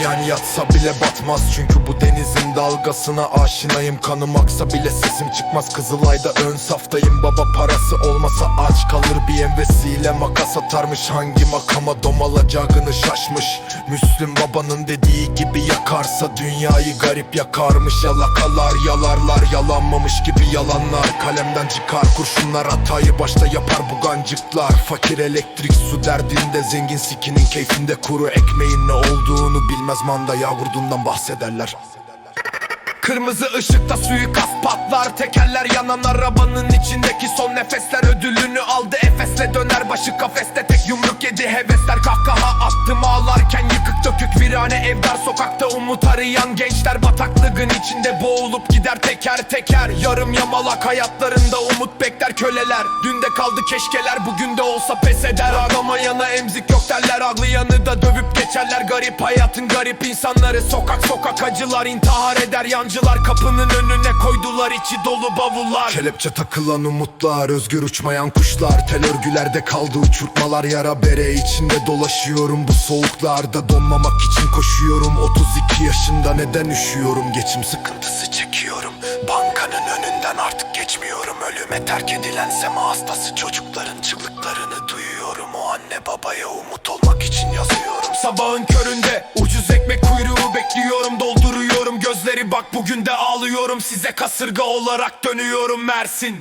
İsyan yatsa bile batmaz. Çünkü bu denizin dalgasına aşinayım. Kanım aksa bile sesim çıkmaz. Kızılay'da ön saftayım. Baba parası olmasa aç kalır. Bir envesiyle Makas atarmış. Hangi makama domalacağını şaşmış. Müslüm babanın dediği gibi yakarsa Dünyayı garip yakarmış. Yalakalar yalarlar yalanmamış gibi yalanlar. Kalemden çıkar kurşunlar. Hatayı başta yapar bu gancıklar. Fakir elektrik su derdinde. Zengin sikinin keyfinde Kuru ekmeğin ne olduğunu bilmez manda yağurdundan bahsederler. Kırmızı ışıkta suikast patlar. Tekerler yanan arabanın içindeki son nefesler. Ödülünü aldı Efes'le döner başı kafeste. Tek yumruk yedi hevesler. Kahkaha attım ağlarken Virane evdar sokakta umut arayan gençler Bataklığın içinde boğulup gider teker teker. Yarım yamalak hayatlarında umut bekler köleler. Dünde kaldı keşkeler bugün de olsa pes eder. Aramayana emzik yok derler ağlayanı da dövüp geçerler. Garip hayatın garip insanları sokak sokak acılar intihar eder yancılar Kapının önüne koydular içi dolu bavullar. Kelepçe takılan umutlar özgür uçmayan kuşlar. Tel örgülerde kaldı uçurtmalar yara bere içinde dolaşıyorum Bu soğuklarda. Donmamak için koşuyorum 32 yaşında neden üşüyorum? Geçim sıkıntısı çekiyorum Bankanın önünden artık geçmiyorum. Ölüme terk edilen sema hastası çocukların çığlıklarını duyuyorum. O anne babaya umut olmak için yazıyorum. Sabahın köründe ekmek kuyruğu bekliyorum Dolduruyorum. Gözleri bak bugün de ağlıyorum. Size kasırga olarak dönüyorum Mersin